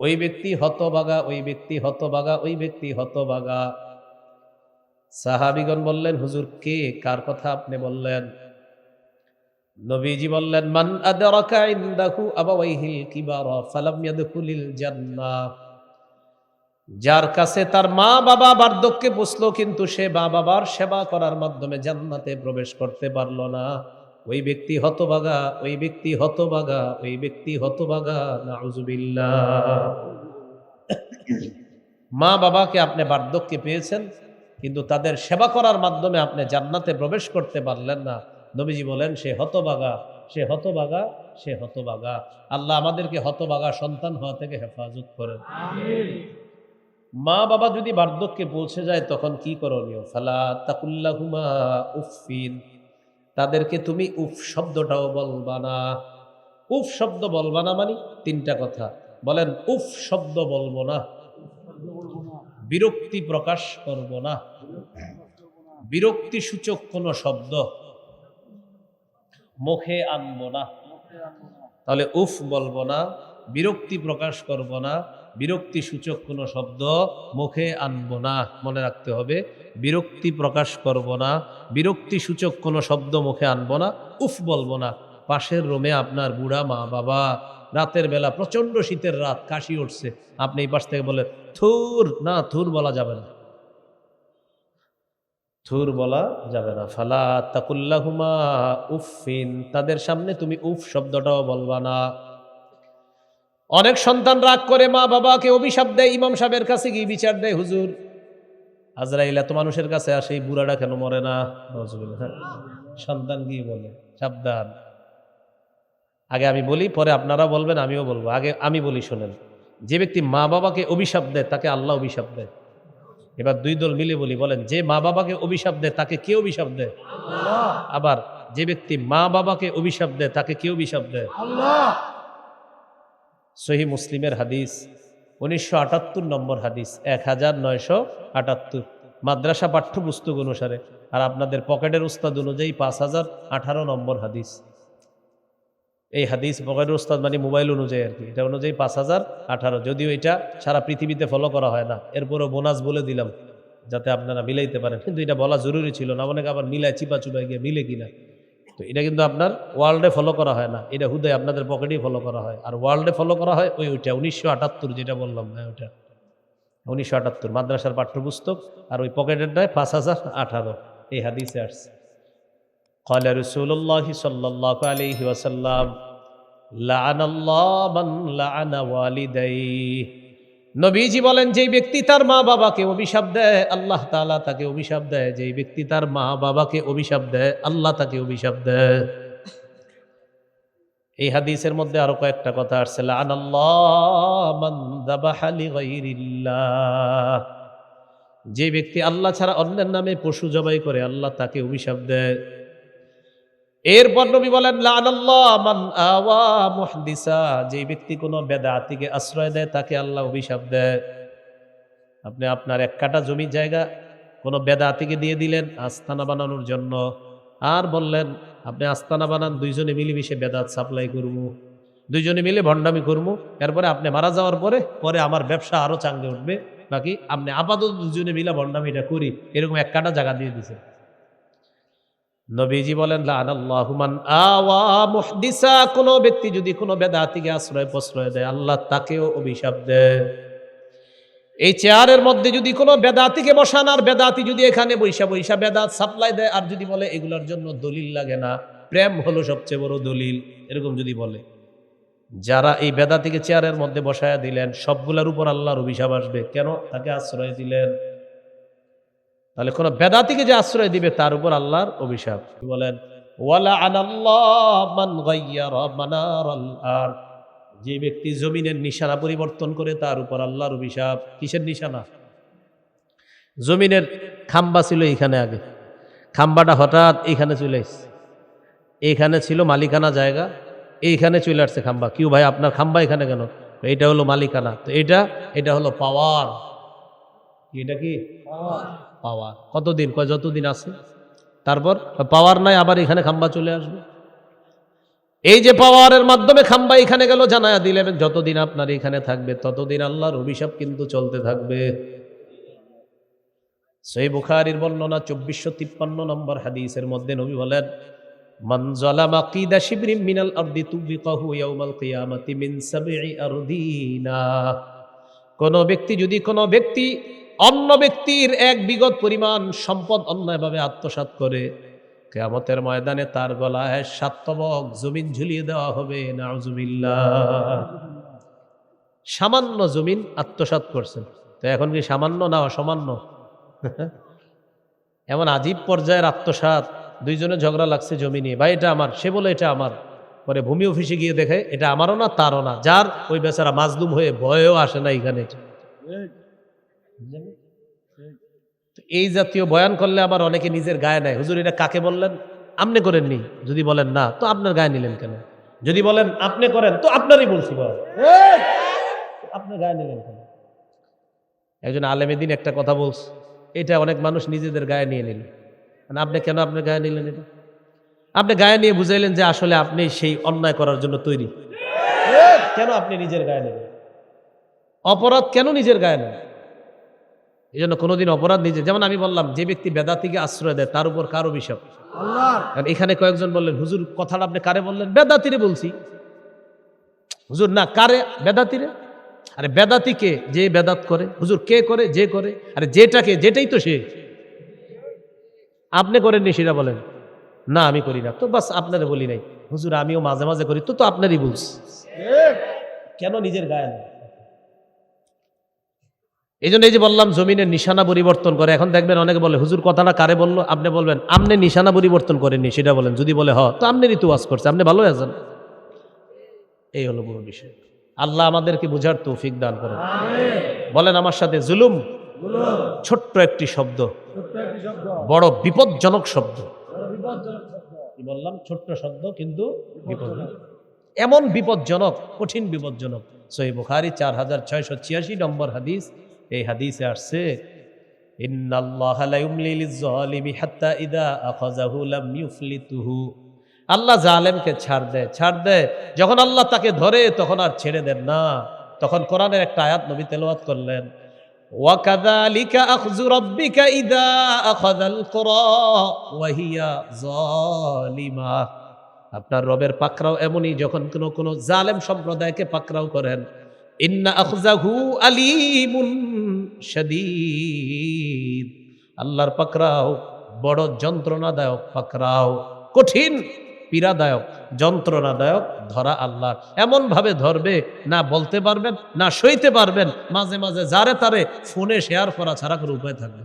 ওই ব্যক্তি হতবাগা ওই ব্যক্তি হতবাগা ওই ব্যক্তি হতবাগা সাহাবিগণ বললেন, হুজুর, কে? কার কথা আপনি বললেন? নবীজি বললেন, মান আদরাকা ইনদাহু আবাওয়াইহিল কিবারা ফালাম ইয়াদখুলিল জান্নাহ। যার কাছে তার মা বাবা বার্ধক্যে পুষলো, কিন্তু সে মা বাবার সেবা করার মাধ্যমে জান্নাতে প্রবেশ করতে পারল না। ওই ব্যক্তি হতবাগা ওই ব্যক্তি হতবাগা ওই ব্যক্তি হতবাগা নাউজুবিল্লাহ। মা বাবাকে আপনি বার্ধক্যে পেয়েছেন কিন্তু তাদের সেবা করার মাধ্যমে আপনি জান্নাতে প্রবেশ করতে পারলেন না। নবীজি বলেন সে হতবাগা সে হতবাগা সে হতবাগা আল্লাহ আমাদেরকে হতবাগা সন্তান হওয়া থেকে হেফাজত করেন। মা বাবা যদি বার্ধক্যে পৌঁছে যায় তখন কি করণীয়? ফালা তাকুল্লাহুমা উফিন তাদেরকে তুমি উফ শব্দটাও বলবা না। উফ শব্দ বলবা না মানে তিনটা কথা। বলেন, উফ শব্দ বলব না। বিরক্তি প্রকাশ করব না। বিরক্তি সূচক কোনো শব্দ মুখে আনব না। তাহলে উফ বলব না, বিরক্তি প্রকাশ করব না বিরক্তি সূচক কোনো শব্দ মুখে আনব না, মনে রাখতে হবে। বিরক্তি প্রকাশ করব না বিরক্তি সূচক কোনো শব্দ মুখে আনব না, উফ বলব না। পাশের রুমে আপনার বুড়া মা বাবা। রাতের বেলা প্রচণ্ড শীতের রাত, কাশি উঠছে। আপনি এই পাশ থেকে বলে থুর, না, থুর বলা যাবে না। থুর বলা যাবে না। ফালা তাকুল্লাহুমা উফিন তাদের সামনে তুমি উফ শব্দটাও বলবা না। অনেক সন্তান রাগ করে মা বাবাকে অভিশাপ দেয় ইমাম সাহেবের কাছে গিয়ে বিচার দেয় হুজুর আজরাইল এত মানুষের কাছে আসে এই বুড়াটা কেন মরে না। সন্তান গিয়ে বলে সাবধান। আগে আমি বলি পরে আপনারা বলবেন আমিও বলব। আগে আমি বলি শোনেন যে ব্যক্তি মা বাবাকে অভিশাপ দেয় তাকে আল্লাহ অভিশাপ দেয়। এবার দুই দল মিলে বলি বলেন যে মা বাবাকে অভিশাপ দেয় তাকে কে অভিশাপ দেয়? আবার যে ব্যক্তি মা বাবাকে অভিশাপ দেয় তাকে কে অভিশাপ দেয়? সহি মুসলিমের হাদিস, উনিশশো আটাত্তর নম্বর হাদিস, এক হাজার নয়শো আটাত্তর। মাদ্রাসা পাঠ্যপুস্তক অনুসারে, আর আপনাদের পকেটের উস্তাদ অনুযায়ী পাঁচ হাজার আঠারো নম্বর হাদিস। এই হাদিস পকেটের উস্তাদ মানে মোবাইল অনুযায়ী আর কি, এটা অনুযায়ী পাঁচ হাজার আঠারো। যদিও এটা সারা পৃথিবীতে ফলো করা হয় না, এরপরও বোনাস বলে দিলাম, যাতে আপনারা মিলাইতে পারেন। কিন্তু এটা বলা জরুরি ছিল না, অনেকে আবার মিলায় চিপা চুপায় গিয়ে মিলে কিনা। তো এটা কিন্তু আপনার ওয়ার্ল্ডে ফলো করা হয় না এটা হুদয় আপনাদের পকেটেই ফলো করা হয় আর ওয়ার্ল্ডে ফলো করা হয় ওই ওইটা উনিশশো আটাত্তর যেটা বললাম হ্যাঁ ওইটা উনিশশো আটাত্তর মাদ্রাসার পাঠ্যপুস্তক আর ওই পকেটেরটায় পাঁচ হাজার আঠারো এই হাদিসে আসছে قال رسول الله صلى الله عليه وسلم لعن الله من لعن والديه নবীজি বলেন, যেই ব্যক্তি তার মা বাবাকে অভিশাপ দেয়, আল্লাহ তাআলা তাকে অভিশাপ দেয়। যেই ব্যক্তি তার মা বাবাকে অভিশাপ দেয়, আল্লাহ তাকে অভিশাপ দেয়। এই হাদিসের মধ্যে আরও কয়েকটা কথা আসছে যে ব্যক্তি আল্লাহ ছাড়া অন্যের নামে পশু জবাই করে, আল্লাহ তাকে অভিশাপ দেয়। এরপর নবী বলেন মুহদিসা। যে ব্যক্তি কোনো বেদাতিকে আশ্রয় দেয়, তাকে আল্লাহ অভিশাপ দেয়। আপনি আপনার এক কাটা জমি জায়গা কোনো বেদাতিকে দিয়ে দিলেন আস্তানা বানানোর জন্য। আর বললেন, আপনি আস্তানা বানান, দুইজনে মিলেমিশে বেদাত সাপ্লাই করব। দুইজনে মিলে ভণ্ডামি করব। এরপরে আপনি মারা যাওয়ার পরে পরে আমার ব্যবসা আরও চাঙ্গে উঠবে। বাকি আপনি আপাতত দুজনে মিলে ভণ্ডামিটা করি। এরকম এক কাটা জায়গা দিয়ে দিছে। নবীজি বলেন লানাল্লাহুমান আওয়া কোনো ব্যক্তি যদি কোনো বেদাতিকে আশ্রয় প্রশ্রয় দেয়, আল্লাহ তাকেও অভিশাপ দেয় এই চেয়ারের মধ্যে যদি কোনো বেদাতিকে বসান, আর বেদাতি যদি এখানে বৈশা বৈশা বেদাত সাপ্লাই দেয়, আর যদি বলে এগুলোর জন্য দলিল লাগে না, প্রেম হলো সবচেয়ে বড় দলিল, এরকম যদি বলে। যারা এই বেদাতিকে চেয়ারের মধ্যে বসায় দিলেন, সবগুলোর উপর আল্লাহর অভিশাপ আসবে। কেন? তাকে আশ্রয় দিলেন। তাহলে কোন বেদাতিকে যে আশ্রয় দিবে তার উপর আল্লাহর অভিশাপ। বলেন যে ব্যক্তি জমিনের নিশানা পরিবর্তন করে তার উপর আল্লাহর অভিশাপ। কিসের নিশানা? জমিনের খাম্বা ছিল এইখানে আগে। খাম্বাটা হঠাৎ এইখানে চলে এসছে। এইখানে ছিল মালিকানা জায়গা, এইখানে চলে আসছে খাম্বা। কিউ ভাই, আপনার খাম্বা এখানে কেন? এটা হলো মালিকানা। তো এটা এটা হলো পাওয়ার। এটা কি? পাওয়ার। কতদিন? কয়, যতদিন আছে। তারপর, পাওয়ার নাই, আবার এখানে খাম্বা চলে আসবে। এই যে পাওয়ারের মাধ্যমে খাম্বা এখানে গেল, জানায়া দিলেন, যতদিন আপনার এখানে থাকবে, ততদিন আল্লাহর অভিশাপ কিন্তু চলতে থাকবে। সেই বুখারির বর্ণনা, চব্বিশশো তিপ্পান্ন নম্বর হাদিসের মধ্যে নবী বলেন, মান মিনাল মিন কোন ব্যক্তি, যদি কোনো ব্যক্তি অন্য ব্যক্তির এক বিগত পরিমাণ সম্পদ অন্যায়ভাবে আত্মসাৎ করে, কেয়ামতের ময়দানে তার গলায় সাতবক জমিন ঝুলিয়ে দেওয়া হবে, নাউজুবিল্লাহ। সামান্য জমিন আত্মসাৎ করছেন। তো এখন কি সামান্য না অসামান্য? এমন আজীব পর্যায়ের আত্মসাৎ, দুইজনে ঝগড়া লাগছে জমি নিয়ে। বা এটা আমার, সে বলে এটা আমার। পরে ভূমি অফিসে গিয়ে দেখে, এটা আমারও না, তারও না। যার, ওই বেচারা মাজলুম হয়ে ভয়েও আসে না এখানে। এই জাতীয় বয়ান করলে আবার অনেকে নিজের গায়ে নেয়। হুজুর এটা কাকে বললেন? আপনি করেননি। যদি বলেন না তো আপনার গায়ে নিলেন কেন? যদি বলেন আপনি করেন তো আপনারই বলছি বল আপনার গায়ে নিলেন কেন? একজন আলেমেদিন একটা কথা বলছে এটা অনেক মানুষ নিজেদের গায়ে নিয়ে নিল। মানে আপনি কেন আপনার গায়ে নিলেন এটা? আপনি গায়ে নিয়ে বুঝাইলেন যে আসলে আপনি সেই অন্যায় করার জন্য তৈরি। কেন আপনি নিজের গায়ে নেবেন অপরাধ কেন নিজের গায়ে নেন এই জন্য কোনোদিন অপরাধ নিজে যেমন আমি বললাম যে ব্যক্তি বেদাতিকে আশ্রয় দেয় তার উপর কার অভিশাপ কারণ এখানে কয়েকজন বললেন হুজুর কথাটা আপনি কারে বললেন? বেদাতিরে বলছি। হুজুর না কারে? বেদাতিরে? আরে বেদাতি কে যে বেদাত করে হুজুর কে করে? যে করে? আরে যেটাকে যেটাই তো সে। আপনি করেননি সেটা বলেন। না আমি করি না। তো বাস আপনারে বলি নাই। হুজুর আমিও মাঝে মাঝে করি। তো তো আপনারই বলছি কেন নিজের গায়ে না এই জন্য এই যে বললাম জমিনের নিশানা পরিবর্তন করে এখন দেখবেন অনেকে বলে হুজুর কথাটা কারে বলল? আপনি বলবেন আপনি নিশানা পরিবর্তন করেননি। সেটা বলেন যদি বলে হ। তো আপনি ঋতু ওয়াজ করছে আপনি ভালো আছেন। এই হলো পুরো বিষয়। আল্লাহ আমাদেরকে বুঝার তৌফিক দান করেন। বলেন আমার সাথে জুলুম ছোট্ট একটি শব্দ। বড় বিপজ্জনক শব্দ। বললাম? ছোট্ট শব্দ কিন্তু বিপজ্জনক। এমন বিপজ্জনক কঠিন বিপজ্জনক। সহি বুখারি চার হাজার ছয়শো ছিয়াশি নম্বর হাদিস। এই হাদিসে আসছে ইন্নাল্লাহ লা ইউমলি লিয-যালিমি হাত্তা ইযা আখাযাহু লাম ইউফলিতুহু আল্লাহ জালেমকে ছাড় দেয় ছাড় দেয় যখন আল্লাহ তাকে ধরে তখন আর ছেড়ে দেন না তখন কোরআনের একটা আয়াত নবী তেলাওয়াত করলেন وكذلك أخذ ربك إذا أخذ القرى وهي ظالمة আপনার রবের পাকরাও এমনই যখন কোনো কোনো জালেম সম্প্রদায়কে পাকরাও করেন ইন্না আখজাহু আলিমুন শাদীদ। আল্লাহর পাকরাও বড় যন্ত্রণাদায়ক পাকরাও কঠিন পীড়াদায়ক, যন্ত্রণাদায়ক ধরা আল্লাহ। এমন ভাবে ধরবে, না বলতে পারবেন, না সইতে পারবেন, মাঝে মাঝে যারে তারে ফোনে শেয়ার করা ছাড়া কোনো উপায় থাকবে।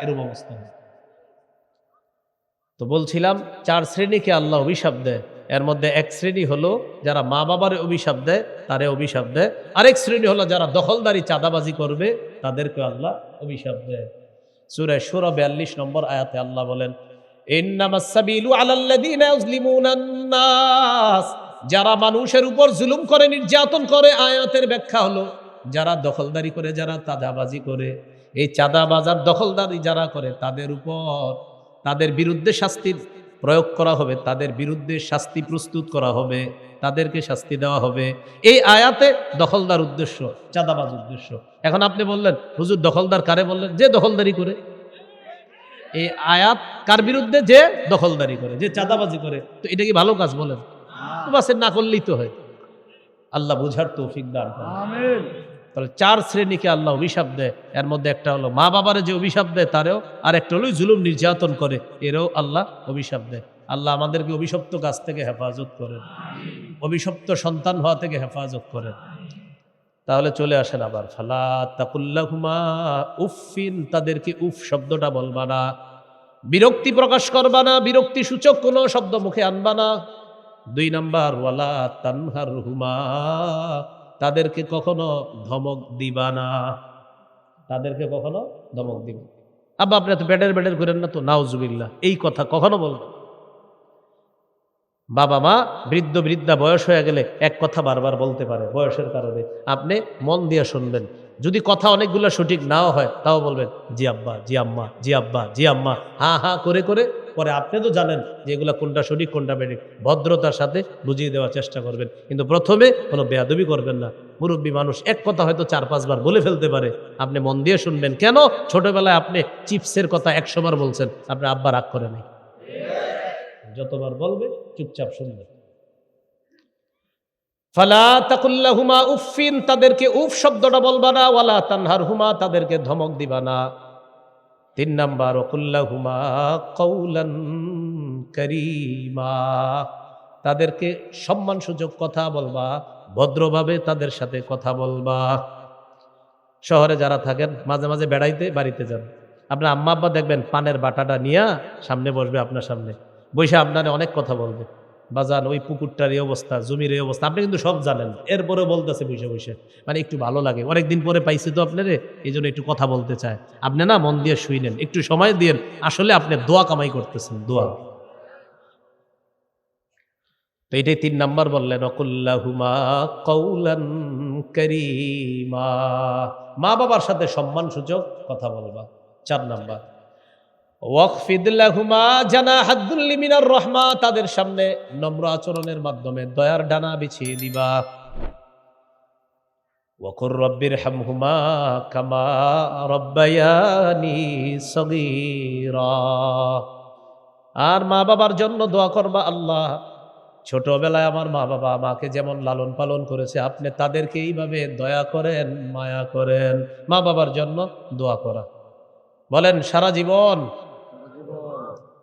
এরকম অবস্থা। তো বলছিলাম, চার শ্রেণীকে আল্লাহ অভিশাপ দেয়। এর মধ্যে এক শ্রেণি হলো যারা মা বাবার অভিশাপ দেয়, তারে অভিশাপ দেয়। আরেক শ্রেণি হলো যারা দখলদারি চাঁদাবাজি করবে, তাদেরকে আল্লাহ অভিশাপ দেয়। সুরায় সুরা বিয়াল্লিশ নম্বর আয়াতে আল্লাহ বলেন যারা মানুষের উপর জুলুম করে, নির্যাতন করে, আয়াতের ব্যাখ্যা হলো যারা দখলদারি করে, যারা চাঁদাবাজি করে। এই চাঁদাবাজার দখলদারি যারা করে, তাদের উপর, তাদের বিরুদ্ধে শাস্তির প্রয়োগ করা হবে তাদের বিরুদ্ধে শাস্তি প্রস্তুত করা হবে তাদেরকে শাস্তি দেওয়া হবে। এই আয়াতে দখলদার উদ্দেশ্য চাঁদাবাজ উদ্দেশ্য। এখন আপনি বললেন হুজুর দখলদার কারে বললেন? যে দখলদারি করে। এই আয়াত কার বিরুদ্ধে? যে দখলদারি করে যে চাঁদাবাজি করে। তো এটা কি ভালো কাজ বলেন? না করলেই তো হয়। আল্লাহ বুঝার তৌফিক দান করেন। তাহলে চার শ্রেণীকে আল্লাহ অভিশাপ দেয়। এর মধ্যে একটা হলো মা বাবার যে অভিশাপ দেয় তারেও, আর একটা হলো জুলুম নির্যাতন করে, এরও আল্লাহ অভিশাপ দেয়। আল্লাহ আমাদেরকে অভিশপ্ত গাছ থেকে হেফাজত করেন। অভিশপ্ত সন্তান হওয়া থেকে হেফাজত করেন। তাহলে চলে আসেন আবার, ফালা তাকুল্লাহুমা উফিন তাদেরকে উফ শব্দটা বলবা না। বিরক্তি প্রকাশ করবা না, বিরক্তি সূচক কোনো শব্দ মুখে আনবা না। দুই নাম্বার, ওয়ালা তানহার হুমা তাদেরকে কখনো ধমক দিবা না। তাদেরকে কখনো ধমক দিবা। আব্বা, আপনি তো বেডের বেডের করেন না তো? নাউজুবিল্লাহ, এই কথা কখনো বলবেন বাবা মা, বৃদ্ধ বৃদ্ধা বয়স হয়ে গেলে এক কথা বারবার বলতে পারে বয়সের কারণে। আপনি মন দিয়ে শুনবেন। যদি কথা অনেকগুলো সঠিক নাও হয়, তাও বলবেন, জি আব্বা, জি আম্মা, জি আব্বা, জি আম্মা, হা হা, করে করে পরে আপনি তো জানেন যে এগুলো কোনটা সঠিক, কোনটা বেঠিক। ভদ্রতার সাথে বুঝিয়ে দেওয়ার চেষ্টা করবেন। কিন্তু প্রথমে কোনো বেয়াদবি করবেন না। মুরব্বী মানুষ এক কথা হয়তো চার পাঁচবার বলে ফেলতে পারে। আপনি মন দিয়ে শুনবেন। কেন? ছোটবেলায় আপনি চিপসের কথা একশোবার বলছেন। আপনি আব্বা রাগ করে নাই। যতবার বলবে, চুপচাপ শুনবেন ফালা তাকুল্লাহুমা উফিন তাদেরকে উফ শব্দটা বলবা না। ওয়ালা তানহার হুমা তাদেরকে ধমক দিবা না। তিন নাম্বার, ওকুল্লাহুমা কৌলান করিমা। তাদেরকে সম্মানসূচক কথা বলবা, ভদ্রভাবে তাদের সাথে কথা বলবা। শহরে যারা থাকেন, মাঝে মাঝে বেড়াইতে, বাড়িতে যান। আপনার আম্মা আব্বা দেখবেন, পানের বাটাটা নিয়ে সামনে বসবে আপনার সামনে। বসে আপনারে অনেক কথা বলবে। বাজান, ওই পুকুরটার এই অবস্থা, জমির এই অবস্থা, আপনি কিন্তু সব জানেন। এরপরে বলতেছে বসে বসে মানে একটু ভালো লাগে। অনেকদিন পরে পাইছি তো আপনারে, এই জন্য একটু কথা বলতে চায়। আপনি না মন দিয়ে শুইলেন একটু সময় দিয়ে আসলে আপনি দোয়া কামাই করতেছেন, দোয়া। তো এটাই তিন নাম্বার বললেন, অকুল্লাহুমা কৌলান মা বাবার সাথে সম্মান সূচক কথা বলবা, চার নাম্বার। ওয়াকফিদুল্লাহুমা জানা হাদ্দুল্লি মিনার রহমা, তাদের সামনে নম্র আচরণের মাধ্যমে দয়ার ডানা বিছিয়ে দিবা। ওয়াকুর রব্বির হামহুমা কামা রব্বায়ানি সগীরা। আর মা বাবার জন্য দোয়া করবা, আল্লাহ, ছোটবেলায় আমার মা বাবা আমাকে যেমন লালন পালন করেছে, আপনি তাদেরকে এইভাবে দয়া করেন, মায়া করেন। মা বাবার জন্য দোয়া করা। বলেন, সারা জীবন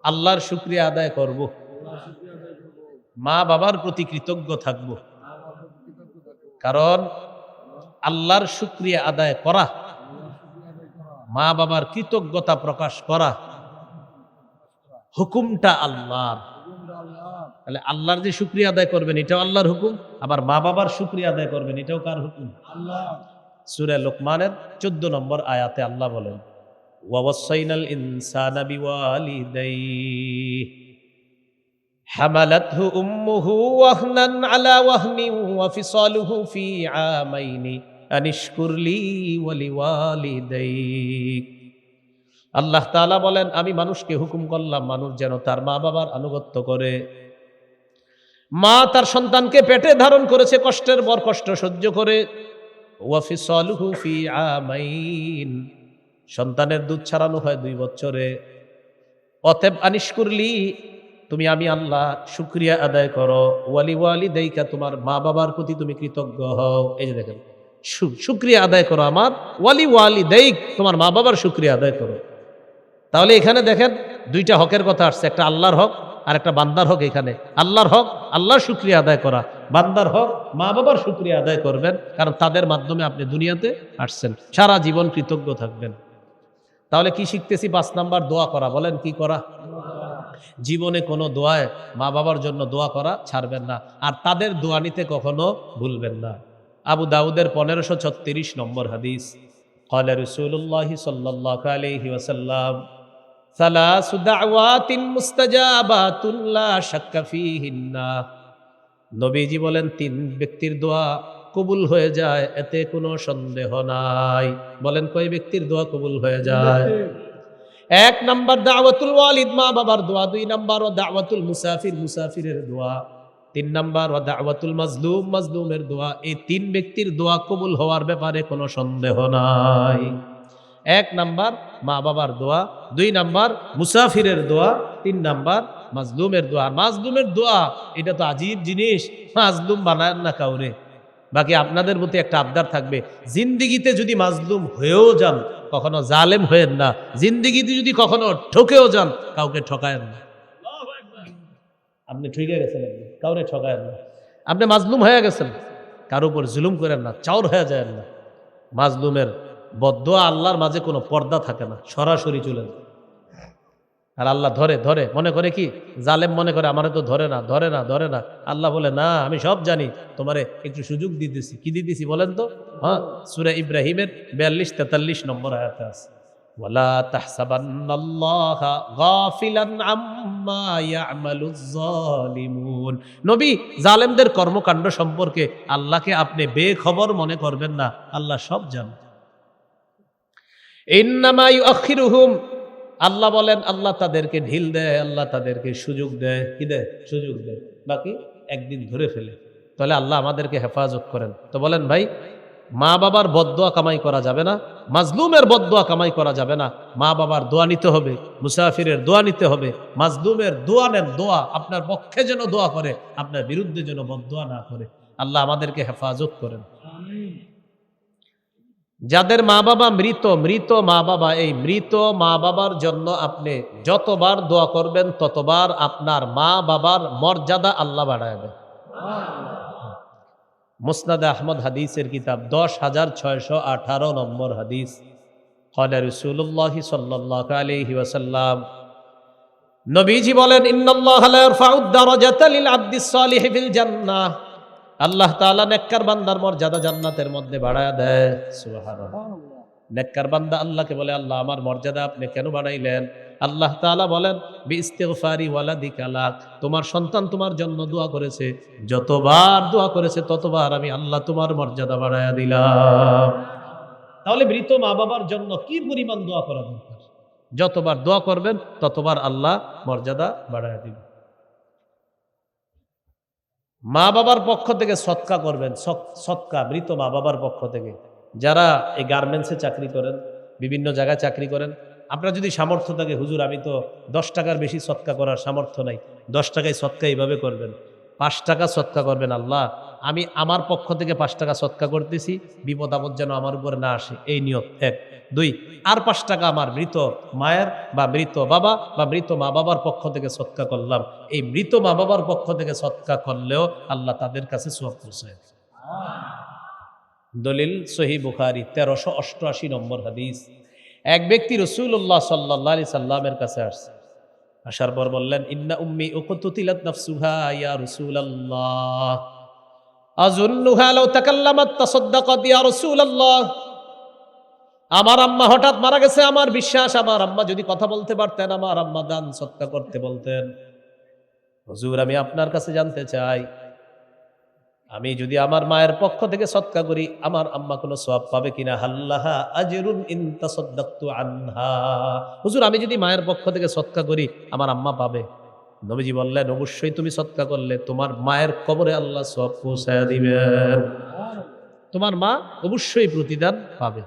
আল্লাহর শুক্রিয়া আদায় করব। মা বাবার প্রতি কৃতজ্ঞ থাকব। কারণ আল্লাহর শুক্রিয়া আদায় করা মা বাবার কৃতজ্ঞতা প্রকাশ করা হুকুমটা আল্লাহর। তাহলে আল্লাহর যে শুক্রিয়া আদায় করবেন এটাও আল্লাহর হুকুম আবার মা বাবার শুক্রিয়া আদায় করবেন এটাও কার হুকুম? সুরে লোকমানের চোদ্দ নম্বর আয়াতে আল্লাহ বলেন ওয়াসাইনাল ইনসানা বিওয়ালিদাইহি حملته أمه وهنا على وهن وفصاله في عامين أن اشكر لي ولوالديك আল্লাহ তাআলা বলেন আমি মানুষকে হুকুম করলাম মানুষ যেন তার মা বাবার আনুগত্য করে মা তার সন্তানকে পেটে ধারণ করেছে কষ্টের বর কষ্ট সহ্য করে ওয়াফিসলহু ফি আমাইন সন্তানের দুধ ছাড়ানো হয় দুই বছরে। অতএব আনিস করলি তুমি আমি আল্লাহ শুক্রিয়া আদায় করো। ওয়ালি ওয়ালি দেইকা তোমার মা বাবার প্রতি তুমি কৃতজ্ঞ হও। এই যে দেখেন শুক্রিয়া আদায় করো আমার। ওয়ালি ওয়ালি দেইক তোমার মা বাবার শুক্রিয়া আদায় করো। তাহলে এখানে দেখেন, দুইটা হকের কথা আসছে, একটা আল্লাহর হক আর একটা বান্দার হক এখানে। আল্লাহর হক, আল্লাহর শুক্রিয়া আদায় করা। বান্দার হক, মা বাবার শুক্রিয়া আদায় করবেন, কারণ তাদের মাধ্যমে আপনি দুনিয়াতে আসছেন। সারা জীবন কৃতজ্ঞ থাকবেন। তাহলে কি শিখতেছি পাঁচ নাম্বার দোয়া করা বলেন কি করা জীবনে কোনো দোয়ায় মা বাবার জন্য দোয়া করা ছাড়বেন না আর তাদের দোয়া নিতে কখনো ভুলবেন না আবু দাউদের পনেরোশো ছত্রিশ নম্বর হাদিস قال رسول الله صلى الله عليه وسلم ثلاث دعوات مستجابات لا شك فيهن নবীজি বলেন তিন ব্যক্তির দোয়া কবুল হয়ে যায়, এতে কোনো সন্দেহ নাই। বলেন, কয় ব্যক্তির দোয়া কবুল হয়ে যায়? এক নাম্বার দাওয়াতুল ওয়ালিদ, মা বাবার দোয়া। দুই নাম্বার, ও দাওয়াতুল মুসাফির, মুসাফিরের দোয়া। তিন নাম্বার, ও দাওয়াতুল মাজলুম, মাজলুমের দোয়া। এই তিন ব্যক্তির দোয়া কবুল হওয়ার ব্যাপারে কোনো সন্দেহ নাই। এক নাম্বার, মা বাবার দোয়া। দুই নাম্বার, মুসাফিরের দোয়া। তিন নাম্বার, মাজলুমের দোয়া। মাজলুমের দোয়া, এটা তো আজীব জিনিস। মাজলুম বানায় না কাউরে। বাকি আপনাদের প্রতি একটা আবদার থাকবে। জিন্দিগিতে যদি মাজলুম হয়েও যান, কখনো জালেম হয়েন না। জিন্দিগিতে যদি কখনো ঠকেও যান, কাউকে ঠকায়েন না। আপনি ঠকে গেছেন কাউরে ঠকায়েন না। আপনি মাজলুম হয়ে গেছেন, কারও উপর জুলুম করেন না, চাউর হয়ে যায় না। মাজলুমের বদোয়া আল্লাহর মাঝে কোনো পর্দা থাকে না, সরাসরি চলে যায় আর আল্লাহ ধরে ধরে। মনে করে কি? জালেম মনে করে, আমারে তো ধরে না ধরে না ধরে না। আল্লাহ বলে, না, আমি সব জানি। তোমারে একটু সুযোগ দিতেছি। কি দিতেছি বলেন তো? হ্যাঁ সুরে ইব্রাহিমের বিয়াল্লিশ, তেতাল্লিশ নম্বর আয়াতে আছে। নবী, জালেমদের কর্মকাণ্ড সম্পর্কে আল্লাহকে আপনি বেখবর মনে করবেন না। আল্লাহ সব জানেন আল্লাহ বলেন, আল্লাহ তাদেরকে ঢিল দেয়, আল্লাহ তাদেরকে সুযোগ দেয়। কি দেয়? সুযোগ দেয়। বাকি একদিন ধরে ফেলে। তাহলে আল্লাহ আমাদেরকে হেফাজত করেন। তো বলেন, ভাই মা বাবার বদদোয়া কামাই করা যাবে না, মাজলুমের বদদোয়া কামাই করা যাবে না। মা বাবার দোয়া নিতে হবে, মুসাফিরের দোয়া নিতে হবে। মাজলুমের দোয়া নেন দোয়া আপনার পক্ষে যেন দোয়া করে, আপনার বিরুদ্ধে যেন বদদোয়া না করে। আল্লাহ আমাদেরকে হেফাজত করেন। যাদের মা বাবা মৃত মৃত মা বাবা, এই মৃত মা বাবার জন্য আপনি যতবার দোয়া করবেন, ততবার আপনার মা বাবার মর্যাদা আল্লাহ দেন মুসনাদ আহমদ হাদিসের কিতাব দশ হাজার ছয়শো আঠারো নম্বর হাদিস। হলে রসুল্লাহ সাল্লাহ আলহি ওয়াসাল্লাম, নবীজি বলেন লিল আবদিস জান্নাহ। আল্লাহ তাআলা নেককার বান্দার মর্যাদা জান্নাতের মধ্যে বাড়ায় দেয়। নেককার বান্দা আল্লাহকে বলে, আল্লাহ, আমার মর্যাদা আপনি কেন বাড়াইলেন? আল্লাহ তাআলা বলেন, বিইস্তিগফারি ওয়ালাদিকা লাক তোমার সন্তান তোমার জন্য দোয়া করেছে। যতবার দোয়া করেছে, ততবার আমি আল্লাহ তোমার মর্যাদা বাড়ায়া দিলাম। তাহলে মৃত মা বাবার জন্য কি পরিমাণ দোয়া করা দরকার? যতবার দোয়া করবেন, ততবার আল্লাহ মর্যাদা বাড়ায়া দিবেন। মা বাবার পক্ষ থেকে সৎকা করবেন সৎকা, মৃত মা বাবার পক্ষ থেকে। যারা এই গার্মেন্টসে চাকরি করেন, বিভিন্ন জায়গায় চাকরি করেন, আপনার যদি সামর্থ্য থাকে, হুজুর, আমি তো দশ টাকার বেশি সৎকা করার সামর্থ্য নাই। দশ টাকায় সৎকা এইভাবে করবেন। পাঁচ টাকা সৎকা করবেন, আল্লাহ, আমি আমার পক্ষ থেকে পাঁচ টাকা সৎকা করতেছি, বিপদ আপদ যেন আমার উপরে না আসে। এই নিয়ত এক। দুই, আর পাঁচ টাকা আমার মৃত মায়ের বা মৃত বাবা বা মৃত মা বাবার পক্ষ থেকে সৎকা করলাম। এই মৃত মা বাবার পক্ষ থেকে সৎকা করলেও আল্লাহ তাদের কাছে দলিল সহি বুখারি, তেরোশো অষ্টআশি নম্বর হাদিস। এক ব্যক্তি রসুল্লাহ সাল্লাহ আলি সাল্লামের কাছে আসছে। আসার পর বললেন, ইন্না উম্মি উকতুতিলাত নাফসুহা তাকাল্লামাত তাসাদ্দাকাত ইয়া রাসূলুল্লাহ। আমার আম্মা হঠাৎ মারা গেছে, আমার বিশ্বাস, আমার আম্মা যদি কথা বলতে পারতেন, আমার আম্মা দান সৎকা করতে বলতেন। হুজুর, আমি আপনার কাছে জানতে চাই, আমি যদি আমার মায়ের পক্ষ থেকে সৎকা করি, আমার আম্মা কোনো সব পাবে কিনা? হাল্লাহা আনহা। হুজুর, আমি যদি মায়ের পক্ষ থেকে সৎকা করি, আমার আম্মা পাবে। নবীজি বললেন, অবশ্যই তুমি সৎকা করলে তোমার মায়ের কবরে আল্লাহ সব পৌঁছায় দিবেন। তোমার মা অবশ্যই প্রতিদান পাবে।